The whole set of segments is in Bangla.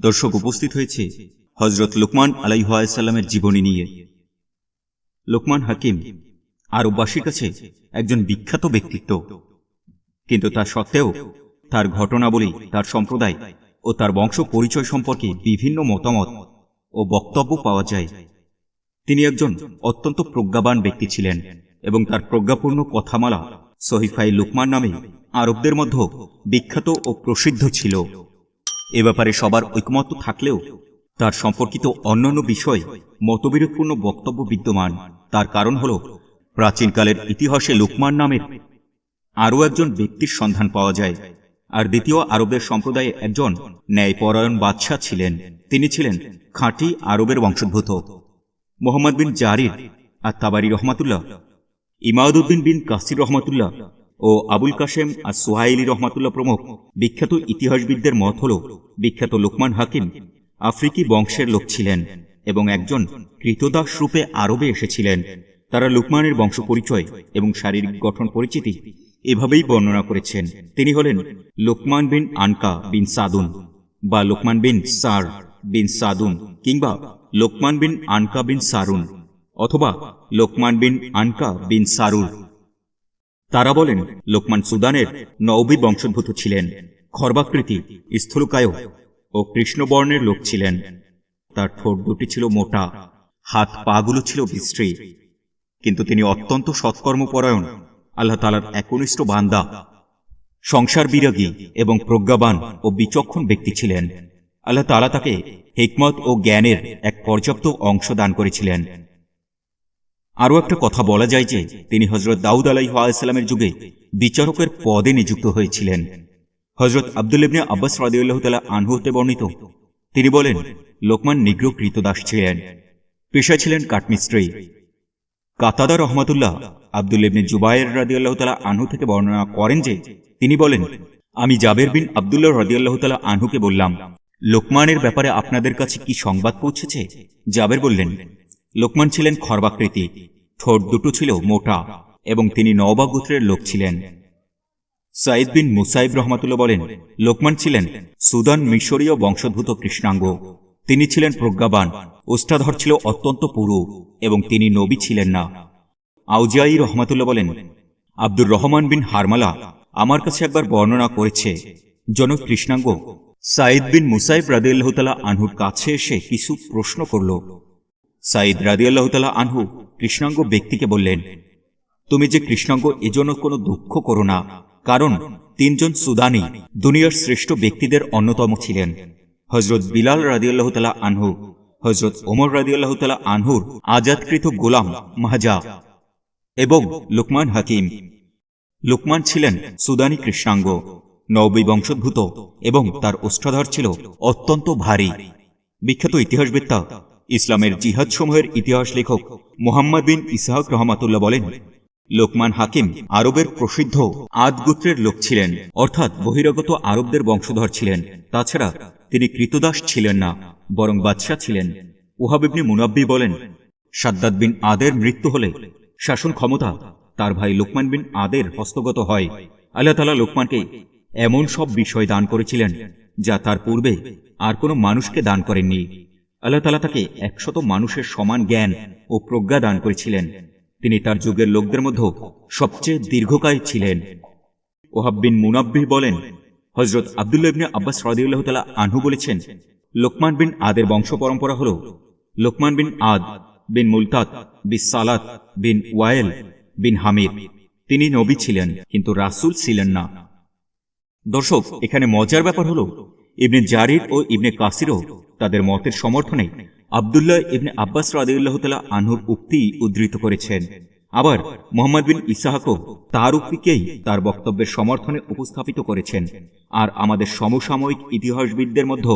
দর্শক উপস্থিত হয়েছে হজরত লুকমান আলাইহাসাল্লামের জীবনী নিয়ে। লোকমান হাকিম আরববাসীর কাছে একজন বিখ্যাত ব্যক্তিত্ব। কিন্তু তা সত্ত্বেও তার ঘটনাবলী, তার সম্প্রদায় ও তার বংশ পরিচয় সম্পর্কে বিভিন্ন মতামত ও বক্তব্য পাওয়া যায়। তিনি একজন অত্যন্ত প্রজ্ঞাবান ব্যক্তি ছিলেন এবং তার প্রজ্ঞাপূর্ণ কথামালা সহিফাই লুকমান নামে আরবদের মধ্যে বিখ্যাত ও প্রসিদ্ধ ছিল। এ ব্যাপারে সবার ঐকমত্য থাকলেও তার সম্পর্কিত অন্যান্য বিষয় মতবিরোধপূর্ণ বক্তব্য বিদ্যমান। তার কারণ হল, প্রাচীনকালের ইতিহাসে লুকমান নামের আরও একজন ব্যক্তির সন্ধান পাওয়া যায় আর দ্বিতীয় আরবের সম্প্রদায়ে একজন ন্যায়পরায়ণ বাদশাহ ছিলেন। তিনি ছিলেন খাঁটি আরবের বংশোদ্ভূত। মোহাম্মদ বিন জারির আর তাবারি রহমাতুল্লাহ, ইমাদুদ্দিন বিন কাসির রহমাতুল্লাহ ও আবুল কাশেম আর সোহাইলি রহমাতুল্লাহ প্রমুখ বিখ্যাত ইতিহাসবিদদের মত হল, বিখ্যাত লোকমান হাকিম আফ্রিকি বংশের লোক ছিলেন এবং একজন কৃতদাস রূপে আরবে এসেছিলেন। তারা লুকমানের বংশ পরিচয় এবং শারীরিক গঠন পরিচিতি এভাবেই বর্ণনা করেছেন। তিনি হলেন লোকমান বিন আনকা বিন সাদুন বা লোকমান বিন সার বিন সাদুন কিংবা লোকমান বিন আনকা বিন সারুন অথবা লোকমান বিন আনকা বিন সারুর। তারা বলেন, লোকমান সুদানের নৌবি বংশোদ্ভূত ছিলেন। খর্বাকৃতি, স্থূলকায় ও কৃষ্ণবর্ণের লোক ছিলেন। তার ঠোঁট দুটি ছিল মোটা, হাত পাগুলো ছিল বিশ্রী। কিন্তু তিনি অত্যন্ত সৎকর্মপরায়ণ, আল্লাহ তালার একনিষ্ঠ বান্দা সংসার বিরাগী এবং প্রজ্ঞাবান ও বিচক্ষণ ব্যক্তি ছিলেন। আল্লাহ তালা তাকে হিকমত ও জ্ঞানের এক পর্যাপ্ত অংশ দান করেছিলেন। আরও একটা কথা বলা যায় যে, তিনি হজরত দাউদ আলাইসালামের যুগে বিচারকের পদে নিযুক্ত হয়েছিলেন। হজরত আবদুল্লিবনে আব্বাস রাদিউল্লাহ তালা আনহুতে বর্ণিত। তিনি বলেন, লোকমান নিগ্র কৃতদাস ছিলেন পেশায় ছিলেন কাঠমিস্ত্রি। কাতাদা রহমাতুল্লাহ আবদুল্লিবনে জুবায়ের রাদিউল্লাহ তালা আনহু থেকে বর্ণনা করেন যে, তিনি বলেন, আমি জাবের বিন আবদুল্লাহ রাদিউল্লাহ তালা আনহুকে বললাম, লোকমানের ব্যাপারে আপনাদের কাছে কি সংবাদ পৌঁছেছে? জাবের বললেন, লোকমান ছিলেন খর্বাকৃতি ঠোঁট দুটো ছিল মোটা এবং তিনি নওবা গোত্রের লোক ছিলেন। সাইদ বিন মুসাইব রহমাতুল্লাহ বলেন, লোকমান ছিলেন সুদান মিশরীয় বংশোদ্ভূত কৃষ্ণাঙ্গ। তিনি ছিলেন প্রজ্ঞাবান, ওষ্ঠাধর ছিল অত্যন্ত পুরু এবং তিনি নবী ছিলেন না। আউজিয়াই রহমাতুল্লাহ বলেন, আব্দুর রহমান বিন হারমালা আমার কাছে একবার বর্ণনা করেছে, জনক কৃষ্ণাঙ্গ। সাইদ বিন মুসাইব রাদিয়াল্লাহতালা আনহুর কাছে এসে কিছু প্রশ্ন করল। সাইদ রাদিয়াল্লাহতালা আনহু কৃষ্ণাঙ্গ ব্যক্তিকে বললেন, তুমি যে কৃষ্ণাঙ্গ, এজন্য কোনো দুঃখ করো না। কারণ তিনজন সুদানি দুনিয়ার শ্রেষ্ঠ ব্যক্তিদের অন্যতম ছিলেন। হজরত বিলাল রাদিয়াল্লাহ তালা আনহু হজরত ওমর রাদিয়াল্লাহ তালা আনহুর আজাদকৃত গোলাম মাহাজা এবং লুকমান হাকিম। লুকমান ছিলেন সুদানি কৃষ্ণাঙ্গ, নবী বংশোদ্ভূত এবং তার ওষ্ঠাধর ছিল অত্যন্ত ভারী। বিখ্যাত ইতিহাসবেত্তা ইসলামের জিহাদ সমূহের ইতিহাস লেখক মোহাম্মদ বিন ইসাহক রহমাতুল্লাহ বলেন, লোকমান হাকিম আরবের প্রসিদ্ধ আদ গোত্রের লোক ছিলেন, অর্থাৎ বহিরাগত আরবদের বংশধর ছিলেন। তাছাড়া তিনি কৃতদাস ছিলেন না, বরং বাদশাহ ছিলেন। ওহাবিবনি মুনাব্বি বলেন, সাদ্দাদ বিন আদের মৃত্যু হলে শাসন ক্ষমতা তার ভাই লোকমান বিন আদের হস্তগত হয়। আল্লাহ তালা লোকমানকে এমন সব বিষয় দান করেছিলেন যা তার পূর্বে আর কোনো মানুষকে দান করেননি। আল্লাহ তালা তাকে একশত মানুষের সমান জ্ঞান ও প্রজ্ঞা দান করেছিলেন। তিনি তার যুগের লোকদের মধ্যে সবচেয়ে দীর্ঘকায় ছিলেন। ওহাব্বিন মুনাব্বি বলেন হজরত আবদুল্লাহ ইবনে আব্বাস রাদিউল্লাহ তালা আনহু বলেছেন, লোকমান বিন আদের বংশ পরম্পরা হল, লোকমান বিন আদ বিন মুলতাত বিন সালাত বিন ওয়ায়েল বিন হামিদ। তিনি নবী ছিলেন, কিন্তু রাসুল ছিলেন না। দর্শক, এখানে মজার ব্যাপার হল ইবনে জারির ও ইবনে কাসিরও তাদের মতের সমর্থনে আবদুল্লাহ ইবনে আব্বাস রাদিউল্লাহ তালা আনহুর উক্তি উদ্ধৃত করেছেন। আবার মোহাম্মদ বিন ইসাহাকও তার উক্তিকেই তার বক্তব্যের সমর্থনে উপস্থাপিত করেছেন। আর আমাদের সমসাময়িক ইতিহাসবিদদের মধ্যে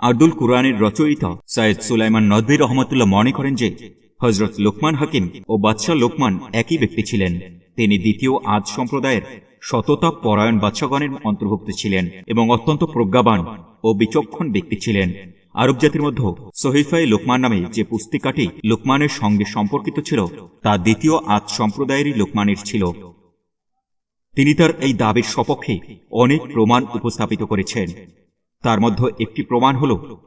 আব্দুল কুরআনের রচয়িতা সৈয়দ সুলাইমান নদভী রহমতুল্লাহ মনে করেন যে হজরত লোকমান হাকিম ও বাদশাহ লোকমান একই ব্যক্তি ছিলেন। তিনি দ্বিতীয় আজ সম্প্রদায়ের সততা, পরায়ণ বাদশাগণের অন্তর্ভুক্ত ছিলেন এবং অত্যন্ত প্রজ্ঞাবান ও বিচক্ষণ ব্যক্তি ছিলেন। আরব জাতির মধ্যে সহিফাই লোকমান নামে যে পুস্তিকাটি লোকমানের সঙ্গে সম্পর্কিত ছিল, তা দ্বিতীয় আজ সম্প্রদায়েরই লোকমানের ছিল। তিনি তার এই দাবির সপক্ষে অনেক প্রমাণ উপস্থাপিত করেছেন। তার মধ্যে একটি প্রমাণ হল,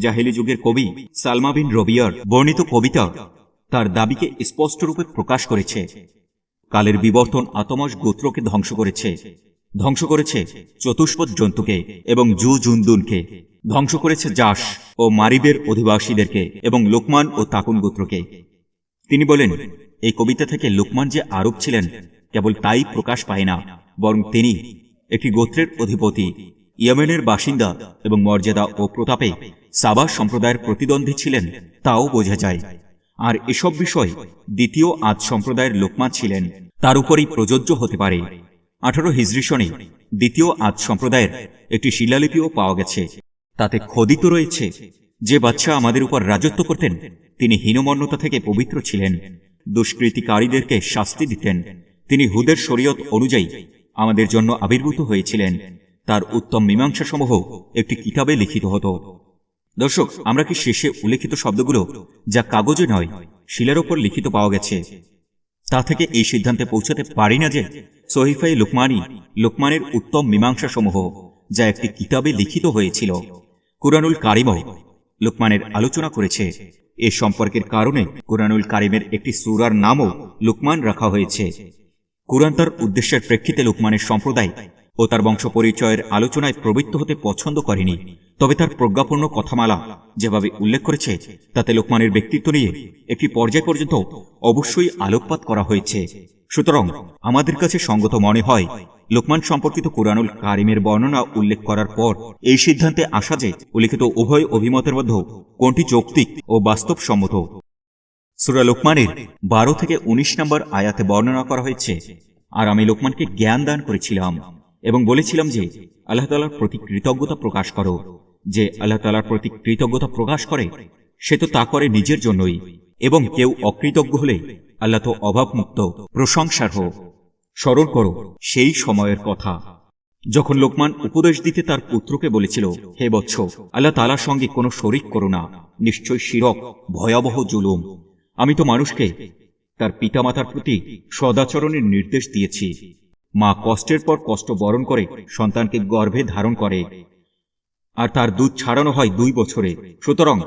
জাহেলি যুগের কবি সালমা বিন রবিয়ার বর্ণিত কবিতা তার দাবিকে স্পষ্টরূপে প্রকাশ করেছে। কালের বিবর্তন আতমস গোত্রকে ধ্বংস করেছে। ধ্বংস করেছে চতুষ্পদ জন্তুকে এবং জু জুন্দুনকে। ধ্বংস করেছে জাস ও মারিবের অধিবাসীদেরকে এবং লোকমান ও তাকুন গোত্রকে। তিনি বলেন, এই কবিতা থেকে লোকমান যে আরব ছিলেন, কেবল তাই প্রকাশ পায় না, বরং তিনি একটি গোত্রের অধিপতি, ইয়েমেনের বাসিন্দা এবং মর্যাদা ও প্রতাপে সাবা সম্প্রদায়ের প্রতিদ্বন্দ্বী ছিলেন, তাও বোঝা যায়। আর এসব বিষয় দ্বিতীয় আজ সম্প্রদায়ের লোকমা ছিলেন, তার উপরই প্রযোজ্য হতে পারে। আঠারো হিজরি সনে দ্বিতীয় আজ সম্প্রদায়ের একটি শিলালিপিও পাওয়া গেছে। তাতে খোদিত রয়েছে যে বাচ্চা আমাদের উপর রাজত্ব করতেন, তিনি হীনমন্যতা থেকে পবিত্র ছিলেন, দুষ্কৃতিকারীদেরকে শাস্তি দিতেন, তিনি হুদের শরীয়ত অনুযায়ী আমাদের জন্য আবির্ভূত হয়েছিলেন। তার উত্তম মীমাংসাসমূহ একটি কিতাবে লিখিত হতো। দর্শক, আমরা কি শেষে উল্লেখিত শব্দগুলো, যা কাগজে নয়, শিলার ওপর লিখিত পাওয়া গেছে? তা থেকে এই সিদ্ধান্তে পৌঁছাতে পারি না যে সহিফাই লুকমানি, লোকমানের উত্তম মীমাংসা সমূহ যা একটি কিতাবে লিখিত হয়েছিল, কুরআনুল কারিমও লোকমানের আলোচনা করেছে। এ সম্পর্কের কারণে কুরআনুল কারিমের একটি সুরার নামও লোকমান রাখা হয়েছে। কুরআন তার উদ্দেশ্যের প্রেক্ষিতে লোকমানের সম্প্রদায় ও তার বংশ পরিচয়ের আলোচনায় প্রবৃত্ত হতে পছন্দ করেনি। তবে তার প্রজ্ঞাপূর্ণ কথামালা যেভাবে উল্লেখ করেছে, তাতে লোকমানের ব্যক্তিত্ব নিয়ে একটি পর্যায় পর্যন্ত অবশ্যই আলোকপাত করা হয়েছে। সুতরাং আমাদের কাছে সঙ্গত মনে হয়, লোকমান সম্পর্কিত কোরআনুল কারিমের বর্ণনা উল্লেখ করার পর এই সিদ্ধান্তে আসা যে উল্লেখিত উভয় অভিমতের মধ্যে কোনটি যৌক্তিক ও বাস্তবসম্মত। সুরা লোকমানের বারো থেকে ১৯ নম্বর আয়াতে বর্ণনা করা হয়েছে, আর আমি লোকমানকে জ্ঞান দান করেছিলাম। এবং বলেছিলাম যে, আল্লাহ তালার প্রতি কৃতজ্ঞতা প্রকাশ করো। যে, আল্লাহ তালার প্রতি কৃতজ্ঞতা প্রকাশ করে, সে তো তা করে নিজের জন্যই। এবং কেউ অকৃতজ্ঞ হলে আল্লাহ তো অভাবমুক্ত, প্রশংসার হোক। স্মরণ করো, সেই সময়ের কথা। যখন লোকমান উপদেশ দিতে তার পুত্রকে বলেছিল, হে বৎস, আল্লাহ তালার সঙ্গে কোনো শরিক করো না, নিশ্চয় শিরক, ভয়াবহ জুলুম। আমি তো মানুষকে তার পিতামাতার প্রতি সদাচরণের নির্দেশ দিয়েছি। মা কষ্টের পর কষ্ট বরণ করে, সন্তানকে গর্ভে ধারণ করে। আর তার দুধ ছাড়ানো হয় দুই বছরে। সুতরাং,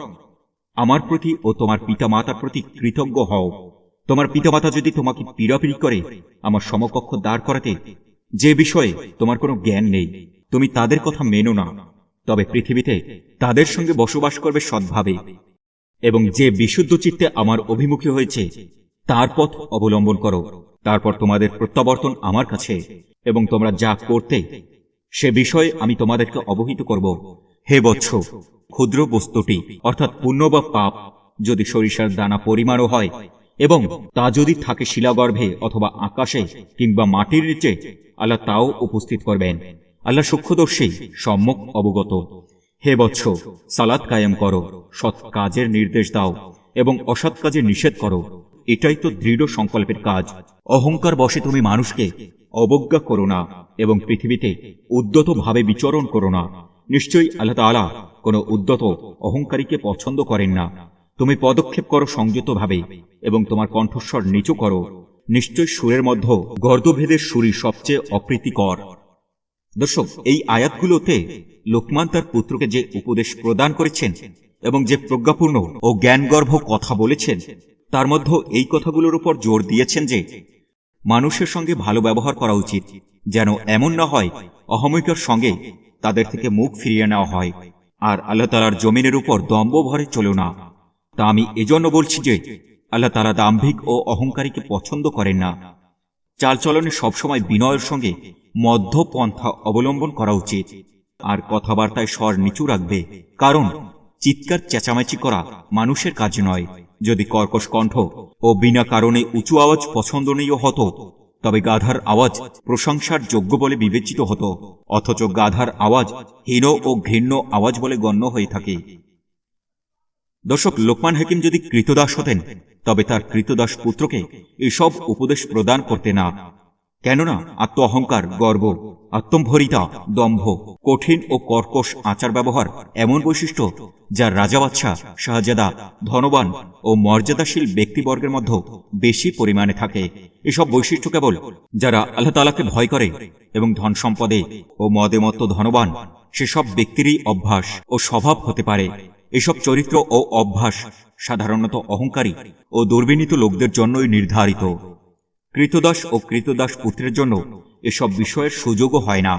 আমার প্রতি ও তোমার পিতামাতার প্রতি কৃতজ্ঞ হও। তোমার পিতামাতা যদি তোমাকে পীড়াপিড়ি করে, আমার সমকক্ষ দাঁড় করাতে, যে বিষয়ে তোমার কোনো জ্ঞান নেই, তুমি তাদের কথা মেনো না। তবে পৃথিবীতে তাদের সঙ্গে বসবাস করবে সৎভাবে এবং যে বিশুদ্ধ চিত্তে আমার অভিমুখী হয়েছে, তার পথ অবলম্বন করো। তারপর তোমাদের প্রত্যাবর্তন আমার কাছে এবং তোমরা যা করতে, সে বিষয়ে আমি তোমাদেরকে অবহিত করব। হে বৎস, ক্ষুদ্র বস্তুটি, অর্থাৎ পুণ্য বা পাপ, যদি সরিষার দানা পরিমাণও হয় এবং তা যদি থাকে শিলাগর্ভে অথবা আকাশে কিংবা মাটির নিচে, আল্লাহ তাও উপস্থিত করবেন। আল্লাহ সূক্ষ্মদর্শী, সম্যক অবগত। হে বৎস সালাদ কায়েম করো, সৎ কাজের নির্দেশ দাও এবং অসৎ কাজের নিষেধ করো। এটাই তো দৃঢ় সংকল্পের কাজ। অহংকার বসে তুমি মানুষকে অবজ্ঞা করো না এবং পৃথিবীতে উদ্যত ভাবে বিচরণ করো না। নিশ্চয়ই আল্লাহ তাআলা কোনো উদ্যত অহংকারীকে পছন্দ করেন না। তুমি পদক্ষেপ করো সংযতভাবে এবং তোমার কণ্ঠস্বর নিচু করো। নিশ্চয় সুরের মধ্যে গর্দভেদের সুরই সবচেয়ে অপ্রীতিকর। দর্শক, এই আয়াতগুলোতে লোকমান তার পুত্রকে যে উপদেশ প্রদান করেছেন এবং যে প্রজ্ঞাপূর্ণ ও জ্ঞানগর্ভ কথা বলেছেন তার মধ্যে এই কথাগুলোর উপর জোর দিয়েছেন যে, মানুষের সঙ্গে ভালো ব্যবহার করা উচিত, যেন এমন না হয় অহমিকার সঙ্গে তাদের থেকে মুখ ফিরিয়ে নেওয়া হয়, আর আল্লাহ তালার জমিনের উপর দম্ব ভরে চলো না। তা আমি এজন্য বলছি যে, আল্লাহ তালা দাম্ভিক ও অহংকারীকে পছন্দ করেন না। চালচলনে সবসময় বিনয়ের সঙ্গে মধ্যপন্থা অবলম্বন করা উচিত, আর কথাবার্তায় স্বর নিচু রাখবে, কারণ চিৎকার চেঁচামেচি করা মানুষের কাজ নয়। যদি কর্কশ কণ্ঠ ও বিনা কারণে উঁচু আওয়াজ পছন্দনীয় হতো, তবে গাধার আওয়াজ প্রশংসার যোগ্য বলে বিবেচিত হতো, অথচ গাধার আওয়াজ হীন ও ঘৃণ্য আওয়াজ বলে গণ্য হয়ে থাকে। দর্শক, লোকমান হাকিম যদি কৃতদাস হতেন, তবে তার কৃতদাস পুত্রকে এসব উপদেশ প্রদান করতে না কেননা আত্ম অহংকার গর্ব, আত্মম্ভরিতা, দম্ভ, কঠিন ও কর্কশ আচার ব্যবহার এমন বৈশিষ্ট্য যা রাজা বাচ্চা শাহজাদা, ধনবান ও মর্যাদাশীল ব্যক্তিবর্গের মধ্যে বেশি পরিমাণে থাকে। এসব বৈশিষ্ট্য কেবল যারা আল্লাহ তালাকে ভয় করে এবং ধন সম্পদে ও মদে মত্ত ধনবান, সেসব ব্যক্তিরই অভ্যাস ও স্বভাব হতে পারে। এসব চরিত্র ও অভ্যাস সাধারণত অহংকারী ও দুর্বিনীত লোকদের জন্যই নির্ধারিত। কৃতদাস ও কৃতদাস পুত্রের জন্য এসব বিষয়ের সুযোগও হয় না,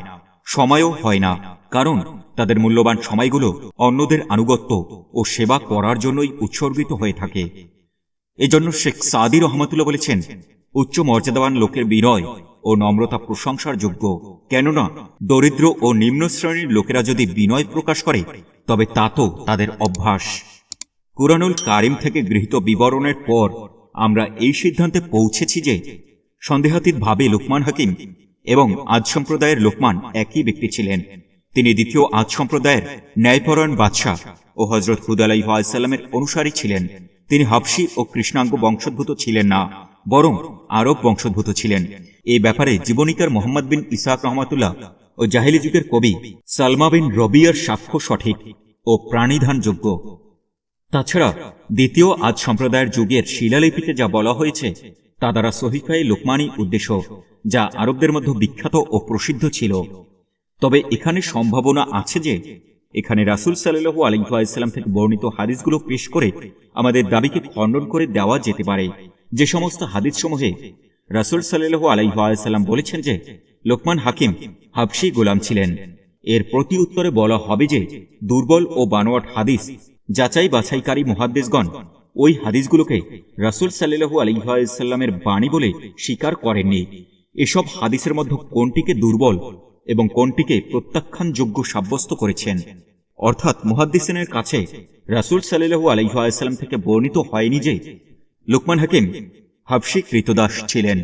সময়ও হয় না, কারণ তাদের মূল্যবান সময়গুলো অন্যদের আনুগত্য ও সেবা করার জন্যই উৎসর্গিত হয়ে থাকে। এজন্য শেখ সাদি রহমতুল্লাহ বলেছেন, উচ্চ মর্যাদাবান লোকের বিনয় ও নম্রতা প্রশংসার যোগ্য। কেননা, দরিদ্র ও নিম্ন শ্রেণির লোকেরা যদি বিনয় প্রকাশ করে, তবে তা তো তাদের অভ্যাস। কুরানুল কারিম থেকে গৃহীত বিবরণের পর আমরা এই সিদ্ধান্তে পৌঁছেছি যে সন্দেহাতীতভাবে লোকমান হাকিম এবং আজ সম্প্রদায়ের লোকমান একই ব্যক্তি ছিলেন। তিনি দ্বিতীয় আজ সম্প্রদায়ের ন্যায়পরায়ণ বাদশাহ ও হজরত হুদ আলাইসাল্লামের অনুসারী ছিলেন। তিনি হাবসি ও কৃষ্ণাঙ্গ বংশোদ্ভূত ছিলেন না, বরং আরব বংশোদ্ভূত ছিলেন। এই ব্যাপারে জীবনীকার মোহাম্মদ বিন ইসাক রহমাতুল্লাহ ও জাহিলি যুগের কবি সালমা বিন রবিয়ার সাক্ষ্য সঠিক ও প্রাণিধানযোগ্য। তাছাড়া দ্বিতীয় আজ সম্প্রদায়ের যুগের শিলালিপিতে যা বলা হয়েছে, তা দ্বারা সহিফাই লোকমানি উদ্দেশ্য, যা আরবদের মধ্যে বিখ্যাত ও প্রসিদ্ধ ছিল। তবে এখানে সম্ভাবনা আছে যে, এখানে রাসুল সাল্লু আলিহাইসাল্লাম থেকে বর্ণিত হাদিসগুলো পেশ করে আমাদের দাবিকে খণ্ডন করে দেওয়া যেতে পারে। যে সমস্ত হাদিস হাদিসসমূহে রাসুল সাল্লু আলাইহাল্লাম বলেছেন যে, লোকমান হাকিম হাবসি গোলাম ছিলেন। এর প্রতি উত্তরে বলা হবে যে, দুর্বল ও বানোয়াট হাদিস যাচাই বাছাইকারী মহাদ্দেশগণ ওই হাদিসগুলোকে রাসুল সাল্লু আলিহাসাল্লামের বাণী বলে স্বীকার করেননি। এসব হাদিসের মধ্যে কোনটিকে দুর্বল এবং কোনটিকে প্রত্যাখ্যানযোগ্য সাব্যস্ত করেছেন? অর্থাৎ মুহাদ্দিসিনের কাছে রাসুল সাল্লু আলিহাসাল্লাম থেকে বর্ণিত হয়নি যে লুকমান হাকিম হাবসি কৃতদাস ছিলেন।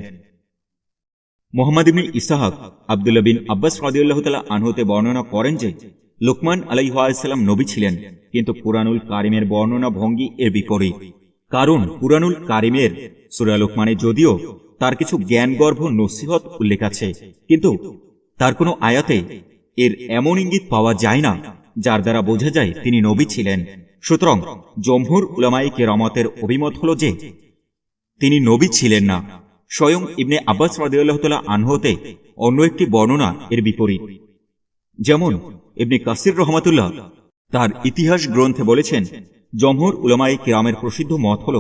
মোহাম্মদ ইবনে ইসাহাক আবদুল্লাহ বিন আব্বাস রাদিউল্লাহ তালা আনহতে বর্ণনা করেন যে লোকমান আলাইহাসাল্লাম নবী ছিলেন, কিন্তু পুরানুল কারিমের বর্ণনা ভঙ্গি এর বিপরীত। কারণ পুরানুল কারিমের সুরা লোকমানে যদিও তার কিছু জ্ঞানগর্ভ নসিহত উল্লেখ আছে, কিন্তু তার কোনো আয়াতে এর এমন ইঙ্গিত পাওয়া যায় না, যার দ্বারা বোঝা যায় তিনি নবী ছিলেন। সুতরাং জমহুর উলামাই কেরামতের অভিমত হল যে, তিনি নবী ছিলেন না। স্বয়ং ইবনে আব্বাস রাদিউল্লাহতলা আনহতে অন্য একটি বর্ণনা এর বিপরীত। যেমন ইবনে কাসির রহমাতুল্লাহ তার ইতিহাস গ্রন্থে বলেছেন, জমহুর উলামাই কেরামের প্রসিদ্ধ মত হল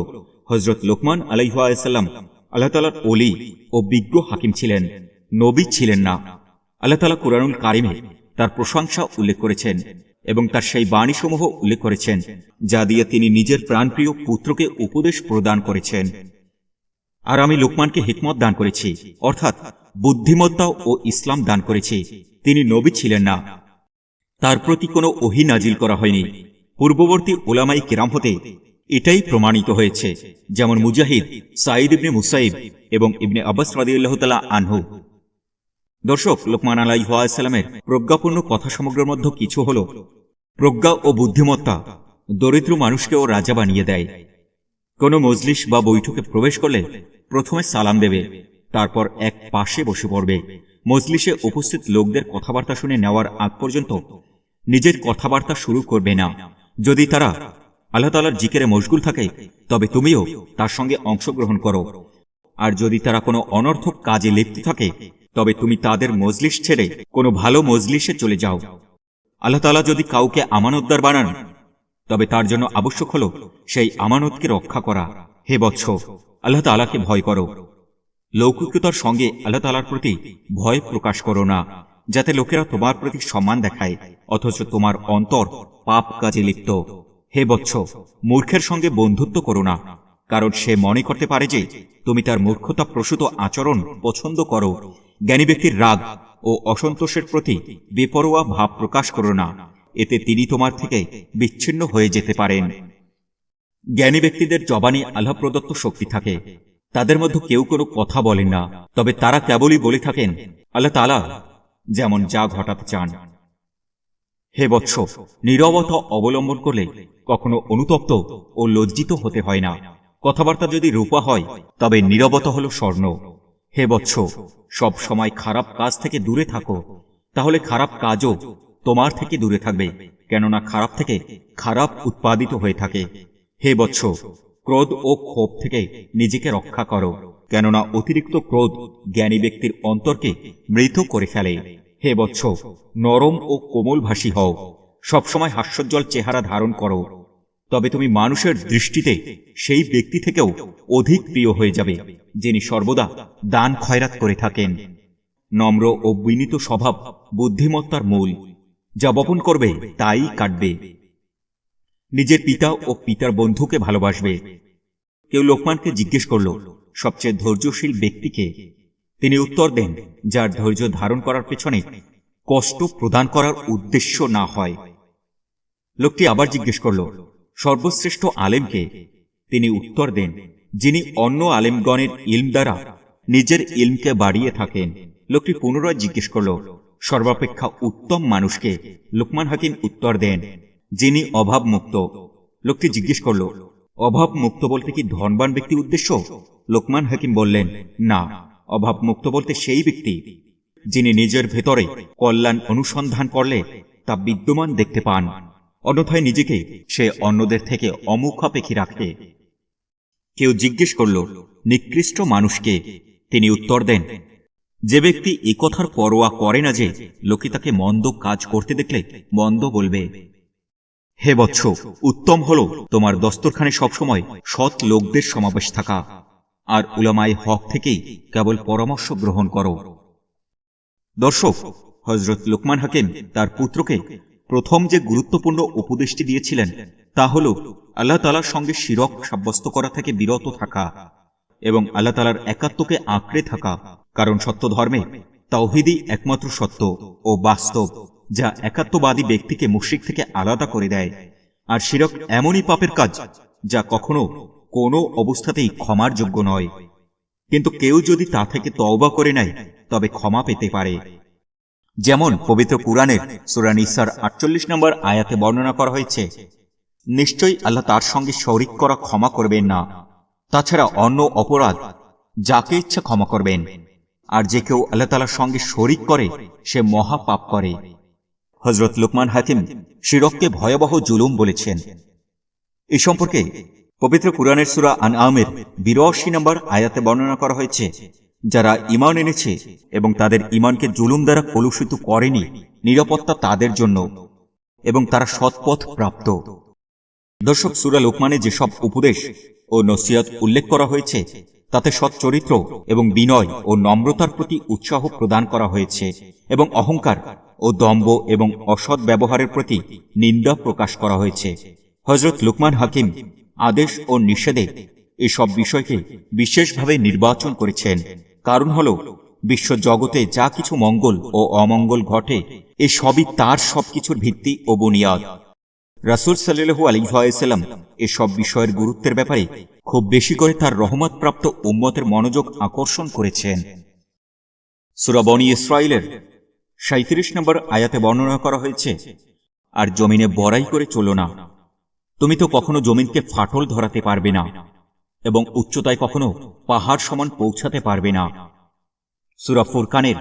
হজরত লোকমান আলাইহাসাল্লাম আল্লাহ তালার অলি ও বিজ্ঞ হাকিম ছিলেন, নবী ছিলেন না। আল্লাহ তালা কুরআনুল কারিমে তার প্রশংসা উল্লেখ করেছেন এবং তার সেই বাণীসমূহ উল্লেখ করেছেন, যা দিয়ে তিনি নিজের প্রাণপ্রিয় পুত্রকে উপদেশ প্রদান করেছেন। আর আমি লোকমানকে হিকমত দান করেছি, অর্থাৎ বুদ্ধিমত্তা ও ইসলাম দান করেছি। তিনি নবী ছিলেন না। তার প্রতি কোনো ওহি নাজিল করা হয়নি। পূর্ববর্তী ওলামাই কেরাম হতে এটাই প্রমাণিত হয়েছে, যেমন মুজাহিদ সাইদ ইবনে মুসাইব এবং ইবনে আব্বাস রাদিউল্লাহ তালা আনহু। দর্শক, লোকমান আলাই সালামের প্রজ্ঞাপূর্ণ কথা সমগ্রের মধ্যে কিছু হল। প্রজ্ঞা ও বুদ্ধিমত্তা দরিদ্র মানুষকেও রাজা বানিয়ে দেয়। কোনো মজলিস বা বৈঠকে প্রবেশ করলে প্রথমে সালাম দেবে, তারপর এক পাশে বসে পড়বে। মজলিসে উপস্থিত লোকদের কথাবার্তা শুনে নেওয়ার আগ পর্যন্ত নিজের কথাবার্তা শুরু করবে না। যদি তারা আল্লাহ তালার জিকেরে মশগুল থাকে, তবে তুমিও তার সঙ্গে অংশগ্রহণ করো। আর যদি তারা কোনো অনর্থক কাজে লিপ্ত থাকে, তবে তুমি তাদের মজলিস ছেড়ে কোনো ভালো মজলিসে চলে যাও। আল্লাহ তালা যদি কাউকে আমানতদার বানান, তবে তার জন্য আবশ্যক হল সেই আমানতকে রক্ষা করা। হে বৎস, আল্লাহ তালাকে ভয় করো। লৌকিকতার সঙ্গে আল্লাহ তালার প্রতি ভয় প্রকাশ করো না। যাতে লোকেরা তোমার প্রতি সম্মান দেখায়, অথচ তোমার অন্তর পাপ কাজে লিপ্ত। হে বৎস, মূর্খের সঙ্গে বন্ধুত্ব করো না, কারণ সে মনে করতে পারে যে তুমি তার মূর্খতা প্রসূত আচরণ পছন্দ করো। জ্ঞানী ব্যক্তির রাগ ও অসন্তোষের প্রতি বেপরোয়া ভাব প্রকাশ করো না, এতে তিনি তোমার থেকে বিচ্ছিন্ন হয়ে যেতে পারেন। জ্ঞানী ব্যক্তিদের জবানি আল্লাহ প্রদত্ত শক্তি থাকে, তাদের মধ্যে কেউ কোনো কথা বলেন না, তবে তারা কেবলই বলে থাকেন, আল্লাহ তালা যেমন যা ঘটাতে চান। হে বৎস, নীরবতা অবলম্বন করলে কখনো অনুতপ্ত ও লজ্জিত হতে হয় না। কথাবার্তা যদি রূপা হয়, তবে নীরবতা হল স্বর্ণ। হে বৎস, সব সময় খারাপ কাজ থেকে দূরে থাকো। তাহলে খারাপ কাজও তোমার থেকে দূরে থাকবে, কেননা খারাপ থেকে খারাপ উৎপাদিত হয়ে থাকে। হে বৎস, ক্রোধ ও ক্ষোভ থেকে নিজেকে রক্ষা করো। কেননা অতিরিক্ত ক্রোধ জ্ঞানী ব্যক্তির অন্তরকে মৃত করে ফেলে। হে বৎস, নরম ও কোমল ভাষী হও। সবসময় হাস্যজ্জ্বল চেহারা ধারণ করো। তবে তুমি মানুষের দৃষ্টিতে সেই ব্যক্তি থেকেও অধিক প্রিয় হয়ে যাবে, যিনি সর্বদা দান খয়রাত করে থাকেন। নম্র ও বিনীত স্বভাব বুদ্ধিমত্তার মূল। যা বপন করবে, তাই কাটবে। নিজের পিতা ও পিতার বন্ধুকে ভালোবাসবে। কেউ লোকমানকে জিজ্ঞেস করল সবচেয়ে ধৈর্যশীল ব্যক্তিকে তিনি উত্তর দেন, যার ধৈর্য ধারণ করার পেছনে কষ্ট প্রদান করার উদ্দেশ্য না হয়। লোকটি আবার জিজ্ঞেস করল, সর্বশ্রেষ্ঠ আলেমকে? তিনি উত্তর দেন, যিনি অন্য আলেমগণের ইলম দ্বারা নিজের ইলমকে বাড়িয়ে থাকেন। লোকটি পুনরায় জিজ্ঞেস করল, সর্বাপেক্ষা উত্তম মানুষকে? লোকমান হাকিম উত্তর দেন, যিনি অভাব মুক্ত লোকটি জিজ্ঞেস করল অভাব মুক্ত বলতে কি ধনবান ব্যক্তি উদ্দেশ্য? লোকমান হাকিম বললেন, না অভাব মুক্ত বলতে সেই ব্যক্তি, যিনি নিজের ভেতরে কল্যাণ অনুসন্ধান করলে তা বিদ্যমান দেখতে পান। অন্যথায় নিজেকে সে অন্যদের থেকে অমুখাপেক্ষী রাখে। কেউ জিজ্ঞেস করল, নিকৃষ্ট মানুষকে তিনি উত্তর দেন, যে ব্যক্তি একথার পরোয়া করে না যে লোকে তাকে মন্দ কাজ করতে দেখলে মন্দ বলবে। হে বৎস, উত্তম হল তোমার দস্তরখানে সবসময় সৎ লোকদের সমাবেশ থাকা। আর উলামায় হক থেকেই কেবল পরামর্শ গ্রহণ করো। দর্শক হজরত লোকমান হাকিম তার পুত্রকে প্রথম যে গুরুত্বপূর্ণ উপদেশটি দিয়েছিলেন, তা হল আল্লাহ তালার সঙ্গে শিরক সাব্যস্ত করা থেকে বিরত থাকা এবং আল্লাহ তালার একাত্মকে আঁকড়ে থাকা। কারণ সত্য ধর্মে তাওহিদি একমাত্র সত্য ও বাস্তব। যা একাত্মবাদী ব্যক্তিকে মুশ্রিক থেকে আলাদা করে দেয়। আর শিরক এমনই পাপের কাজ, যা কখনো কোনো অবস্থাতেই ক্ষমার যোগ্য নয়। কিন্তু কেউ যদি তা থেকে তওবা করে নেয়, তবে ক্ষমা পেতে পারে। যেমন পবিত্র কুরআনের সূরা নিসার আটচল্লিশ নম্বর আয়াতে বর্ণনা করা হয়েছে, নিশ্চয়ই আল্লাহ তার সঙ্গে শরিক করা ক্ষমা করবেন না। তাছাড়া অন্য অপরাধ যাকে ইচ্ছা ক্ষমা করবেন। আর যে কেউ আল্লাহ তালার সঙ্গে শরিক করে, সে মহা পাপ করে। হজরত লুকমান হাকিম শিরককে ভয়াবহ জুলুম বলেছেন। এই সম্পর্কে পবিত্র কুরআনের সুরা আন আমের বিরাশি নম্বর আয়াতে বর্ণনা করা হয়েছে, যারা ইমান এনেছে এবং তাদের ইমানকে জুলুম দ্বারা কলুষিত করেনি নিরাপত্তা তাদের জন্য এবং তারা সৎপথ প্রাপ্ত। দর্শক, সুরা লোকমানে যেসব উপদেশ ও নসিহত উল্লেখ করা হয়েছে, তাতে সৎ চরিত্র এবং বিনয় ও নম্রতার প্রতি উৎসাহ প্রদান করা হয়েছে এবং অহংকার ও দম্ভ এবং অসৎ ব্যবহারের প্রতি নিন্দা প্রকাশ করা হয়েছে। হজরত লুকমান হাকিম আদেশ ও নিষেধে এসব বিষয়কে বিশেষভাবে নির্বাচন করেছেন। কারণ হল বিশ্ব জগতে যা কিছু মঙ্গল ও অমঙ্গল ঘটে, এ সবই তার সবকিছুর ভিত্তি ও বুনিয়াদ। রাসুল সাল্লু আলিহাসাল্লাম এসব বিষয়ের গুরুত্বের ব্যাপারে খুব বেশি করে তার রহমতপ্রাপ্ত উম্মতের মনোযোগ আকর্ষণ করেছেন। সুরাবনী ইসরায়েলের সাঁত্রিশ নম্বর আয়াতে বর্ণনা করা হয়েছে, আর জমিনে বড়াই করে চলো না। তুমি তো কখনো জমিনকে ফাটল ধরাতে পারবে না, এবং উচ্চতায় কখনো পাহাড় সমান পৌঁছাতে পারবে না। সুরা ফুরকানের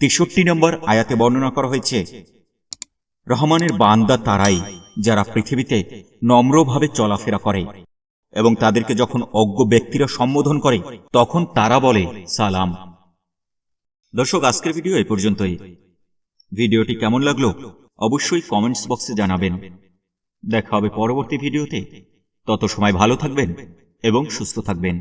তেষট্টি নম্বর আয়াতে বর্ণনা করা হয়েছে, রহমানের বান্দা তারাই যারা পৃথিবীতে নম্রভাবে চলাফেরা করে, এবং তাদেরকে যখন অজ্ঞ ব্যক্তিরা সম্বোধন করে, তখন তারা বলে, সালাম দর্শক, আজকের ভিডিও এ পর্যন্তই। ভিডিওটি কেমন লাগল অবশ্যই কমেন্টস বক্সে জানাবেন। দেখা হবে পরবর্তী ভিডিওতে। তত সময় ভালো থাকবেন এবং সুস্থ থাকবেন।